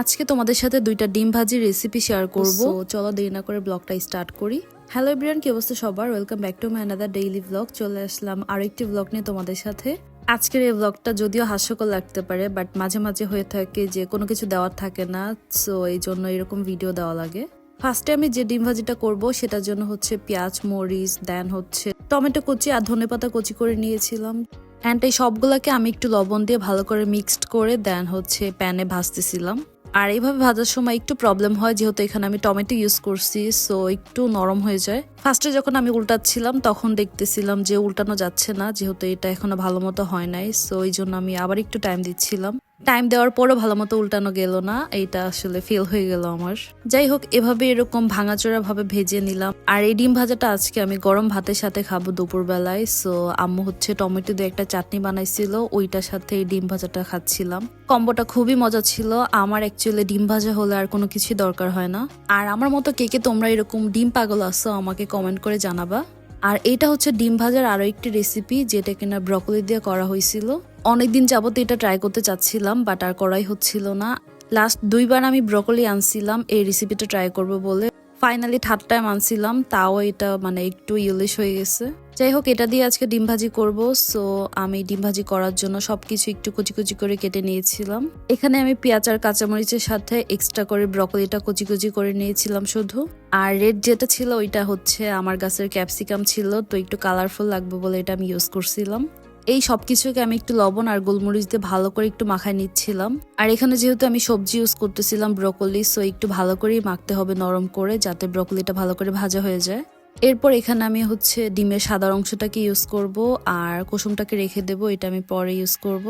আজকে তোমাদের সাথে দুইটা ডিম ভাজির রেসিপি শেয়ার করব। চলো দেরি না করে ব্লগটা স্টার্ট করি। হ্যালো এভরিওয়ান কি অবস্থা সবার? Welcome back to my another daily blog চলে আসলাম আরেকটি ব্লগ নিয়ে তোমাদের সাথে। আজকের এই ব্লগটা যদিও হাস্যকর লাগতে পারে বাট মাঝে মাঝে হয়ে থাকে যে কোনো কিছু দেওয়ার থাকে না সো এই জন্য এরকম ভিডিও দেওয়া লাগে। ফার্স্টে আমি যে ডিম ভাজিটা করব সেটার জন্য হচ্ছে পেঁয়াজ মরিচ দেন হচ্ছে টমেটো কুচি আর ধনেপাতা কুচি করে নিয়েছিলাম। অ্যান্ড এই সবগুলোকে আমি একটু লবণ দিয়ে ভালো করে মিক্সড করে দেন হচ্ছে প্যানে ভাজতেছিলাম। আর এইভাবে ভাজার সময় একটু প্রবলেম হয়, যেহেতু এখানে আমি টমেটো ইউজ করছি সো একটু নরম হয়ে যায়। ফার্স্টে যখন আমি উল্টাচ্ছিলাম, তখন দেখতেছিলাম যে উল্টানো যাচ্ছে না, যেহেতু এটা এখনও ভালো মতো হয় নাই সো এই জন্য আমি আবার একটু টাইম দিচ্ছিলাম। টাইম দেওয়ার পরও ভালো মতো উল্টানো গেল না, এইটা আসলে ফেল হয়ে গেল আমার। যাই হোক এভাবে এরকম ভাঙাচোরা ভাবে ভেজে নিলাম। আর এই ডিম ভাজাটা আজকে আমি গরম ভাতের সাথে খাব দুপুরবেলায় সো আম্মু হচ্ছে টমেটো দিয়ে একটা চাটনি বানাইছিল, ওইটার সাথে এই ডিম ভাজাটা খাচ্ছিলাম। কম্বোটা খুবই মজা ছিল, আমার অ্যাকচুয়ালি ডিম ভাজা হলে আর কোনো কিছুই দরকার হয় না। আর আমার মতো কে কে তোমরা এরকম ডিম পাগল আসো আমাকে কমেন্ট করে জানাবা। আর এটা হচ্ছে ডিম ভাজার আরও একটি রেসিপি যেটা কিনা ব্রকলি দিয়ে করা হয়েছিল। অনেকদিন যাবত এটা ট্রাই করতে চাচ্ছিলাম বাট আর করাই হচ্ছিল না। লাস্ট দুইবার আমি ব্রকলি আনছিলাম, এই রেসিপিটা ট্রাই করব বলে। ফাইনালি ঠাট্টায় মানছিলাম, তাও এটা মানে একটু ইউলিশ হয়ে গেছে। যাই হোক এটা দিয়ে আজকে ডিম ভাজি করব সো আমি ডিম ভাজি করার জন্য সবকিছু একটু কুচি কুচি করে কেটে নিয়েছিলাম। এখানে আমি পেঁয়াজ আর কাঁচামরিচের সাথে এক্সট্রা করে ব্রকলিটা কুচি কুচি করে নিয়েছিলাম শুধু। আর রেড যেটা ছিল, ওইটা হচ্ছে আমার গাছের ক্যাপসিকাম ছিল, তো একটু কালারফুল লাগবে বলে এটা আমি ইউজ করছিলাম। এই সব কিছুকে আমি একটু লবণ আর গোলমরিচ দিয়ে ভালো করে একটু মাখায় নিচ্ছিলাম। আর এখানে যেহেতু আমি সবজি ইউজ করতেছিলাম ব্রকলি সো একটু ভালো করেই মাখতে হবে নরম করে যাতে ব্রকলিটা ভালো করে ভাজা হয়ে যায়। এরপর এখানে আমি হচ্ছে ডিমের সাদা অংশটাকে ইউজ করব আর কুসুমটাকে রেখে দেব, এটা আমি পরে ইউজ করব।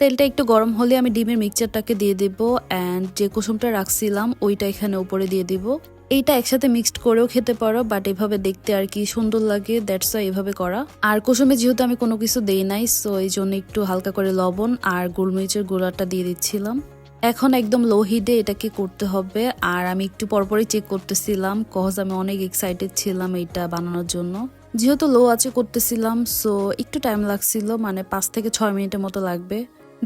তেলটা একটু গরম হলে আমি ডিমের মিক্সচারটাকে দিয়ে দেব অ্যান্ড যে কুসুমটা রাখছিলাম, ওইটা এখানে উপরে দিয়ে দিব। এইটা একসাথে মিক্সড করেও খেতে পারো বাট এভাবে দেখতে আর কি সুন্দর লাগে দ্যাটস এভাবে করা। আর কুসুমে যেহেতু আমি কোনো কিছু দেই নাই সো এই জন্য একটু হালকা করে লবণ আর গোলমরিচের গুঁড়াটা দিয়ে দিচ্ছিলাম। এখন একদম লো হিটে এটাকে করতে হবে, আর আমি একটু পরপরই চেক করতেছিলাম কজ আমি অনেক এক্সাইটেড ছিলাম এইটা বানানোর জন্য। যেহেতু লো আছে করতেছিলাম সো একটু টাইম লাগছিল মানে পাঁচ থেকে ছয় মিনিটের মতো লাগবে।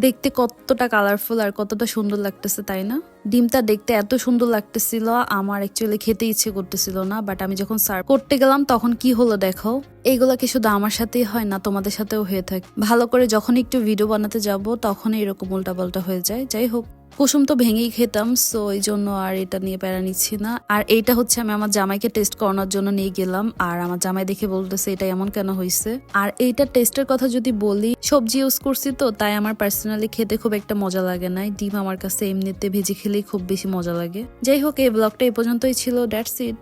দেখতে কতটা কালারফুল আর কতটা সুন্দর লাগতেছে, তাই না? ডিমটা দেখতে এত সুন্দর লাগতেছিল, আমার অ্যাকচুয়ালি খেতে ইচ্ছে করতেছিল না বাট আমি যখন সার্ভ করতে গেলাম, তখন কি হলো দেখো? এইগুলা কি শুধু আমার সাথেই হয় না, তোমাদের সাথেও হয়ে থাকে। ভালো করে যখন একটু ভিডিও বানাতে যাব তখন এরকম উল্টাপাল্টা হয়ে যায়। যাই হোক কুসুম তো ভেঙেই খেতাম সো এই জন্য আর এটা নিয়ে প্যারা নিচ্ছি না। আর এইটা হচ্ছে আমি আমার জামাইকে টেস্ট করানোর জন্য নিয়ে গেলাম, আর আমার জামাই দেখে বলতেছে, এটা এমন কেন হয়েছে আর এইটা টেস্টের কথা যদি বলি, সবজি ইউজ করছি তো, তাই আমার পার্সোনালি খেতে খুব একটা মজা লাগে না ডিম আমার কাছে এমনিতে ভেজে খেলেই খুব বেশি মজা লাগে। যাই হোক, এই ব্লগটা এই পর্যন্তই ছিল দ্যাটস ইট